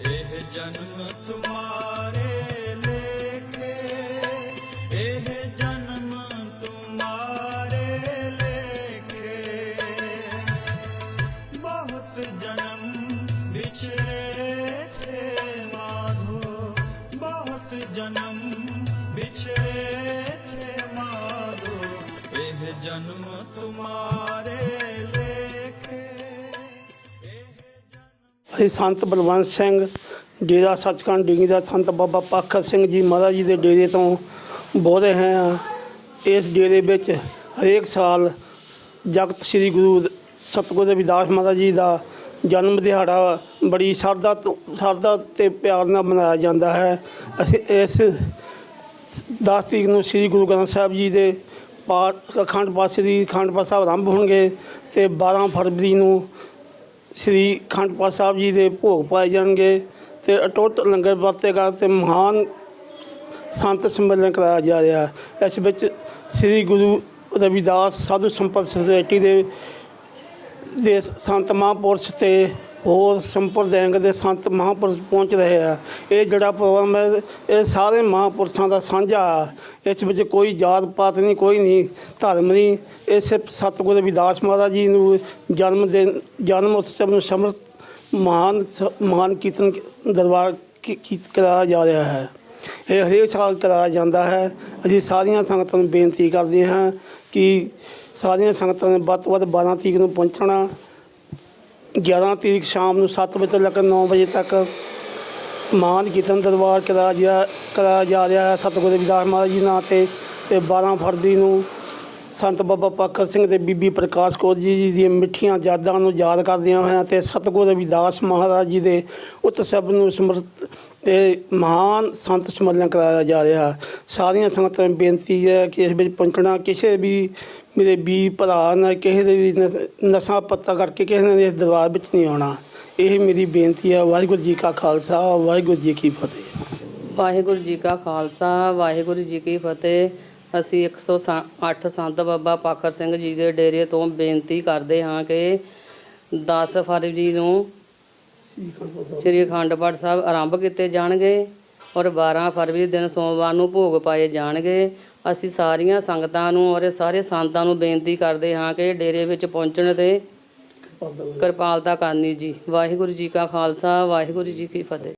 ਇਹ ਜਨਮ ਤੁਮਾਰੇ ਲੇਖੇ। ਇਹ ਜਨਮ ਤੁਮਾਰੇ ਲੇਖੇ। ਬਹੁਤ ਜਨਮ ਵਿਛੜੇ ਥੇ ਮਾਧੋ। ਬਹੁਤ ਜਨਮ ਵਿਛੜੇ ਥੇ ਮਾਧੋ। ਇਹ ਜਨਮ ਤੁਮਾਰੇ ਅਸੀਂ ਸੰਤ ਬਲਵੰਤ ਸਿੰਘ, ਡੇਰਾ ਸੱਚਖੰਡ ਡਿੰਗੀ ਦਾ ਸੰਤ ਬਾਬਾ ਪਾਖਰ ਸਿੰਘ ਜੀ ਮਹਾਰਾਜ ਜੀ ਦੇ ਡੇਰੇ ਤੋਂ ਬੋਲੇ ਹਾਂ ਇਸ ਡੇਰੇ ਵਿੱਚ ਹਰੇਕ ਸਾਲ ਜਗਤ ਸ੍ਰੀ ਗੁਰੂ ਸਤਿਗੁਰੂ ਰਵਿਦਾਸ ਮਹਾਰਾਜ ਜੀ ਦਾ ਜਨਮ ਦਿਹਾੜਾ ਬੜੀ ਸ਼ਰਧਾ ਤੋਂ, ਸ਼ਰਧਾ ਤੇ ਪਿਆਰ ਨਾਲ ਮਨਾਇਆ ਜਾਂਦਾ ਹੈ। ਅਸੀਂ ਇਸ 10 ਤਰੀਕ ਨੂੰ ਸ੍ਰੀ ਗੁਰੂ ਗ੍ਰੰਥ ਸਾਹਿਬ ਜੀ ਦੇ ਪਾਠ ਅਖੰਡ ਪਾਠ ਸ੍ਰੀ ਅਖੰਡ ਪਾਠ ਸਾਹਿਬ ਆਰੰਭ ਹੋਣਗੇ ਤੇ 12 ਫਰਵਰੀ ਨੂੰ ਸ੍ਰੀ ਅਖੰਡ ਪਾਠ ਸਾਹਿਬ ਜੀ ਦੇ ਭੋਗ ਪਾਏ ਜਾਣਗੇ ਤੇ ਅਟੁੱਟ ਲੰਗਰ ਵਰਤੇਗਾ ਤੇ ਮਹਾਨ ਸੰਤ ਸੰਮੇਲਨ ਕਰਾਇਆ ਜਾ ਰਿਹਾ ਹੈ। ਇਸ ਵਿੱਚ ਸ੍ਰੀ ਗੁਰੂ ਰਵਿਦਾਸ ਸਾਧੂ ਸੰਪਰਕ ਸੁਸਾਇਟੀ ਦੇ ਦੇ ਸੰਤ ਮਹਾਂਪੁਰਸ਼ ਤੇ ਹੋਰ ਸੰਪਰਦਾਇਆਂ ਦੇ ਸੰਤ ਮਹਾਂਪੁਰਸ਼ ਪਹੁੰਚ ਰਹੇ ਆ। ਇਹ ਜਿਹੜਾ ਪ੍ਰੋਗਰਾਮ ਹੈ, ਇਹ ਸਾਰੇ ਮਹਾਂਪੁਰਸ਼ਾਂ ਦਾ ਸਾਂਝਾ ਆ। ਇਸ ਵਿੱਚ ਕੋਈ ਜਾਤ ਪਾਤ ਨਹੀਂ, ਕੋਈ ਨਹੀਂ, ਧਰਮ ਨਹੀਂ। ਇਹ ਸਿਰਫ ਸਤਿਗੁਰੂ ਰਵਿਦਾਸ ਮਹਾਰਾਜ ਜੀ ਨੂੰ ਜਨਮ ਦਿਨ, ਜਨਮ ਉਤਸਵ ਨੂੰ ਸਮਰਥ, ਮਹਾਨ ਸ- ਮਹਾਨ ਕੀਰਤਨ ਦਰਬਾਰ ਕੀ- ਕਰਾਇਆ ਜਾ ਰਿਹਾ ਹੈ। ਇਹ ਹਰੇਕ ਸਾਲ ਕਰਾਇਆ ਜਾਂਦਾ ਹੈ। ਅਸੀਂ ਸਾਰੀਆਂ ਸੰਗਤਾਂ ਨੂੰ ਬੇਨਤੀ ਕਰਦੇ ਹਾਂ ਕਿ ਸਾਰੀਆਂ ਸੰਗਤਾਂ ਨੇ ਵੱਧ ਤੋਂ ਵੱਧ 12 ਤਰੀਕ ਨੂੰ ਪਹੁੰਚਣਾ। 11 ਤਰੀਕ ਸ਼ਾਮ ਨੂੰ 7 ਵਜੇ ਤੋਂ ਲੈ ਕੇ 9 ਵਜੇ ਤੱਕ ਮਹਾਨ ਕੀਰਤਨ ਦਰਬਾਰ ਕਰਾਇਆ ਜਾ ਕਰਾਇਆ ਜਾ ਰਿਹਾ ਹੈ। ਸਤਿਗੁਰੂ ਰਵਿਦਾਸ ਮਹਾਰਾਜ ਜੀ ਨਾਂ ਤੇ ਤੇ 12 ਫਰਵਰੀ ਨੂੰ ਸੰਤ ਬਾਬਾ ਪਾਖਰ ਸਿੰਘ ਤੇ ਬੀਬੀ ਪ੍ਰਕਾਸ਼ ਕੌਰ ਜੀ ਦੀਆਂ ਮਿੱਠੀਆਂ ਯਾਦਾਂ ਨੂੰ ਯਾਦ ਕਰਦਿਆਂ ਹੋਇਆਂ ਤੇ ਸਤਿਗੁਰੂ ਰਵਿਦਾਸ ਮਹਾਰਾਜ ਜੀ ਦੇ ਉਤਸਵ ਨੂੰ ਸਮਰਥ ਇਹ ਮਹਾਨ ਸੰਤ ਸਮਰਨ ਕਰਾਇਆ ਜਾ ਰਿਹਾ। ਸਾਰੀਆਂ ਸੰਗਤਾਂ ਨੂੰ ਬੇਨਤੀ ਹੈ ਕਿ ਇਸ ਵਿੱਚ ਪਹੁੰਚਣਾ ਕਿਸੇ ਵੀ ਮੇਰੇ ਵੀ ਭਰਾ ਨਾ ਕਿਸੇ ਦੇ ਵੀ ਨਸ਼ਾ ਪੱਤਾ ਕਰਕੇ ਕਿਸੇ ਨੇ ਇਸ ਦਰਬਾਰ ਵਿੱਚ ਨਹੀਂ ਆਉਣਾ। ਇਹ ਮੇਰੀ ਬੇਨਤੀ ਹੈ। ਵਾਹਿਗੁਰੂ ਜੀ ਕਾ ਖਾਲਸਾ, ਵਾਹਿਗੁਰੂ ਜੀ ਕੀ ਫਤਿਹ। ਵਾਹਿਗੁਰੂ ਜੀ ਕਾ ਖਾਲਸਾ, ਵਾਹਿਗੁਰੂ ਜੀ ਕੀ ਫਤਿਹ। ਅਸੀਂ 108 ਸੰਤ ਬਾਬਾ ਪਾਖਰ ਸਿੰਘ ਜੀ ਦੇ ਡੇਰੇ ਤੋਂ ਬੇਨਤੀ ਕਰਦੇ ਹਾਂ ਕਿ 10 ਫਰਵਰੀ ਨੂੰ ਸ੍ਰੀ ਅਖੰਡ ਪਾਠ ਸਾਹਿਬ ਆਰੰਭ ਕੀਤੇ ਜਾਣਗੇ ਔਰ 12 ਫਰਵਰੀ ਦਿਨ ਸੋਮਵਾਰ ਨੂੰ ਭੋਗ ਪਾਏ ਜਾਣਗੇ। ਅਸੀਂ ਸਾਰੀਆਂ ਸੰਗਤਾਂ ਨੂੰ ਔਰ ਸਾਰੇ ਸੰਤਾਂ ਨੂੰ ਬੇਨਤੀ ਕਰਦੇ ਹਾਂ ਕਿ ਡੇਰੇ ਵਿੱਚ ਪਹੁੰਚਣ ਤੇ ਕਿਰਪਾਲਤਾ ਕਰਨੀ ਜੀ। ਵਾਹਿਗੁਰੂ ਜੀ ਕਾ ਖਾਲਸਾ ਵਾਹਿਗੁਰੂ ਜੀ ਕੀ ਫਤਿਹ।